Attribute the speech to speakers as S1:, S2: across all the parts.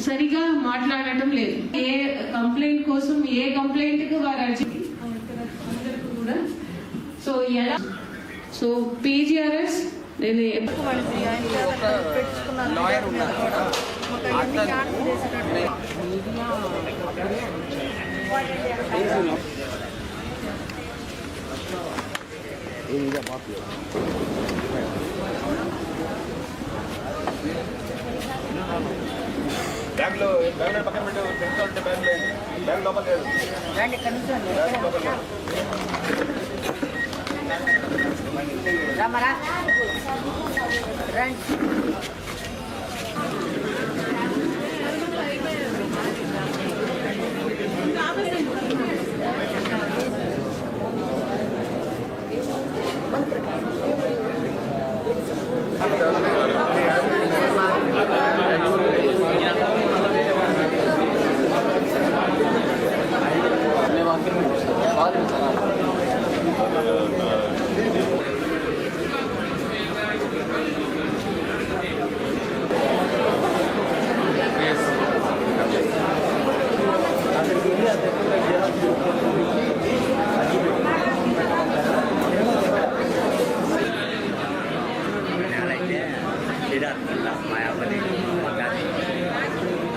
S1: సరిగా మాట్లాడటం లేదు. ఏ కంప్లైంట్ కోసం ఏ కంప్లైంట్కి వారు అర్జీ అందరికీ కూడా సో ఎలా సో పీజీఆర్ఎస్ నేను ఎప్ప-
S2: లాయర్ ఉన్నారు
S3: బ్యాగ్లో బ్యాగ్లో పక్కన పెట్టు పెట్టుకో అంటే బ్యాగ్ లేదు. బ్యాగ్ లోపల లేదు. బ్యాగ్ లోపల లేదు.
S2: రమరా? రండి.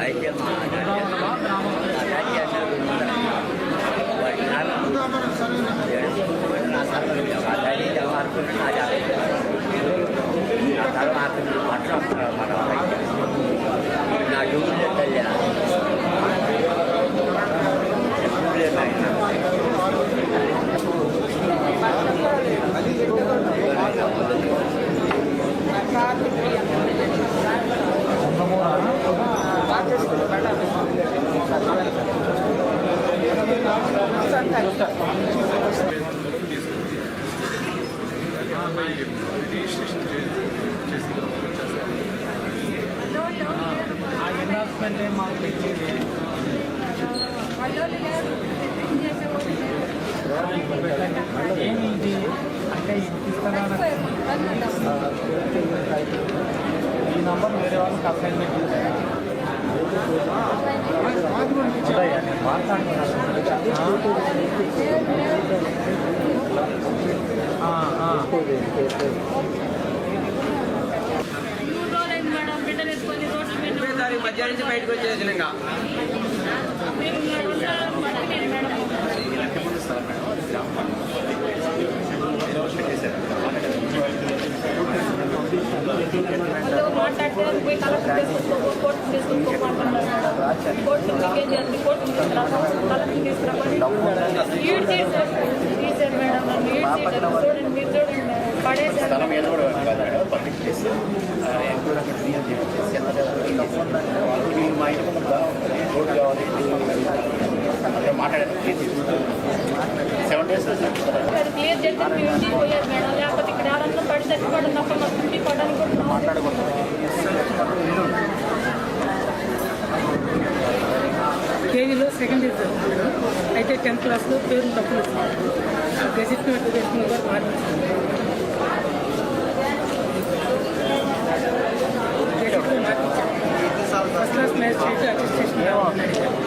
S4: అయితే మా డాడీ మా డాడీ అన్నారు వాడి నాన్న నా తర్వాత మా డాడీ జవాహర్కు నా డాడీ నా తర్వాత మాట్లాడుతున్నారు మన వాళ్ళకి. నా జూబులే తల్లి జూబులే నాయన
S5: ఏమిటి అంటే ఈ నంబర్ వేరే వాళ్ళకి అసైన్మెంట్ మాట్లాడుతున్నాను ఆ, ఆ.
S2: తారీఖు మధ్యాహ్నం నుంచి బయటకు వచ్చేది ఇంకా
S6: మాట్లాడితే పోయి కలెక్టర్ కోర్టు తీసుకొచ్చుకోమంటున్నారు కోర్టు మీకేం చేయాలి కోర్టు తీసుకురావాలి తీసుకురావాలి ఈడ్ చేశారు తీశారు మేడం నన్ను ఈడ్ చేశారు చూడండి మీరు చూడండి మేడం పడేశారు అది క్లియర్ చేస్తే మీ ఇంటికి పోయారు మేడం. లేకపోతే ఇక్కడ ఎవరన్నా పడి తప్ప మాకు ఇంటికి పోవడానికి కూడా మాట్లాడకూడదు
S5: కేజీలో సెకండ్ ఇయర్ అయితే టెన్త్ క్లాస్లో పేరు తప్పులు. వచ్చింది గెజిట్ నోటిఫికేషన్ కూడా
S2: 这这这这是棉
S3: 袄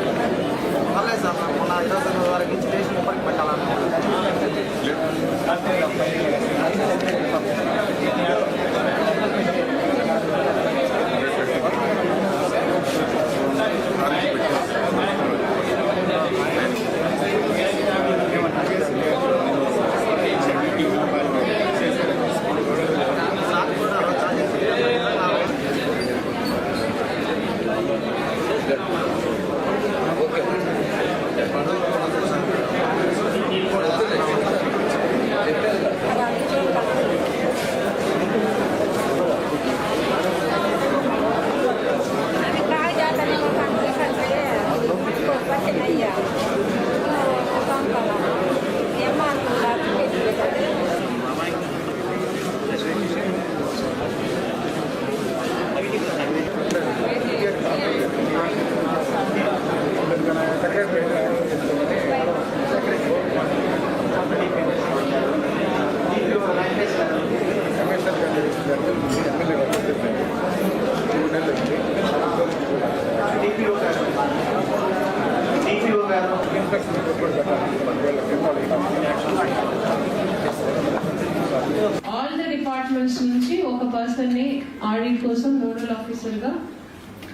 S1: ఆల్ ద డిపార్ట్మెంట్స్ నుంచి ఒక పర్సన్ని ఆడిట్ కోసం నోడల్ ఆఫీసర్గా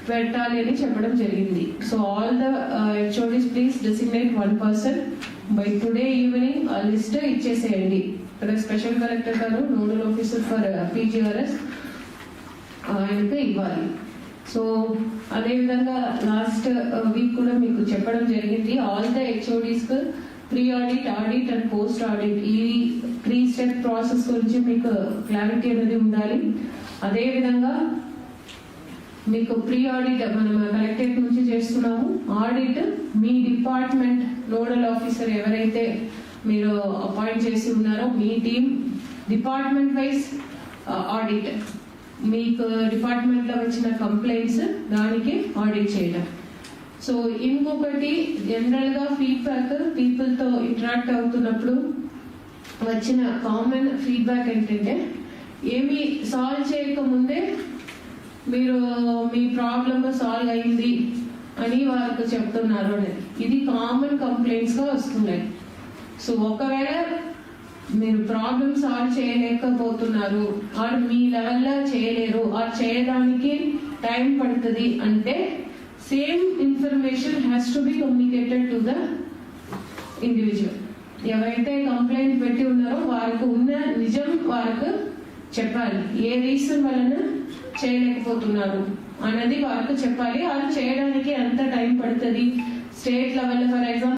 S1: పెట్టాలి అని చెప్పడం జరిగింది. So all the HODs please designate one person by today evening ఆ లిస్ట్ ఇచ్చేసేయండి. ఇక్కడ స్పెషల్ కలెక్టర్ గారు నోడల్ ఆఫీసర్ ఫర్ పీజీఆర్ఎస్ ఆయనకు ఇవ్వాలి. సో అదేవిధంగా లాస్ట్ వీక్ uh, కూడా మీకు చెప్పడం జరిగింది. All the HODs pre audit audit and post audit ఈ త్రీ స్టెప్ ప్రాసెస్ గురించి మీకు క్లారిటీ అనేది ఉండాలి. అదేవిధంగా మీకు ప్రీ ఆడిట్ మనం కలెక్టరేట్ నుంచి చేస్తున్నాము. ఆడిట్ మీ డిపార్ట్మెంట్ నోడల్ ఆఫీసర్ ఎవరైతే మీరు అపాయింట్ చేసి ఉన్నారో మీ టీం డిపార్ట్మెంట్ వైజ్ ఆడిట్ మీకు డిపార్ట్మెంట్లో వచ్చిన కంప్లైంట్స్ దానికి ఆడిట్ చేయడం. సో ఇంకొకటి జనరల్గా ఫీడ్బ్యాక్ పీపుల్తో ఇంటరాక్ట్ అవుతున్నప్పుడు వచ్చిన కామన్ ఫీడ్బ్యాక్ ఏంటంటే ఏమి సాల్వ్ చేయకముందే మీరు మీ ప్రాబ్లమ్ సాల్వ్ అయింది అని వారికి చెప్తున్నారు అనేది. ఇది కామన్ కంప్లైంట్స్గా వస్తున్నాయి. సో ఒకవేళ మీరు ప్రాబ్లమ్ సాల్వ్ చేయలేకపోతున్నారు. ఆర్ మీ లెవెల్లో చేయలేరు. ఆర్ చేయడానికి టైం పడుతుంది అంటే same information has to be communicated to the individual ఎవరైతే కంప్లైంట్ పెట్టి ఉన్నారో వారికి ఉన్న నిజం వారికి చెప్పాలి. ఏ రీజన్ వలన చేయలేకపోతున్నారు అన్నది వారికి చెప్పాలి. అది చేయడానికి ఎంత టైం పడుతుంది? State level for example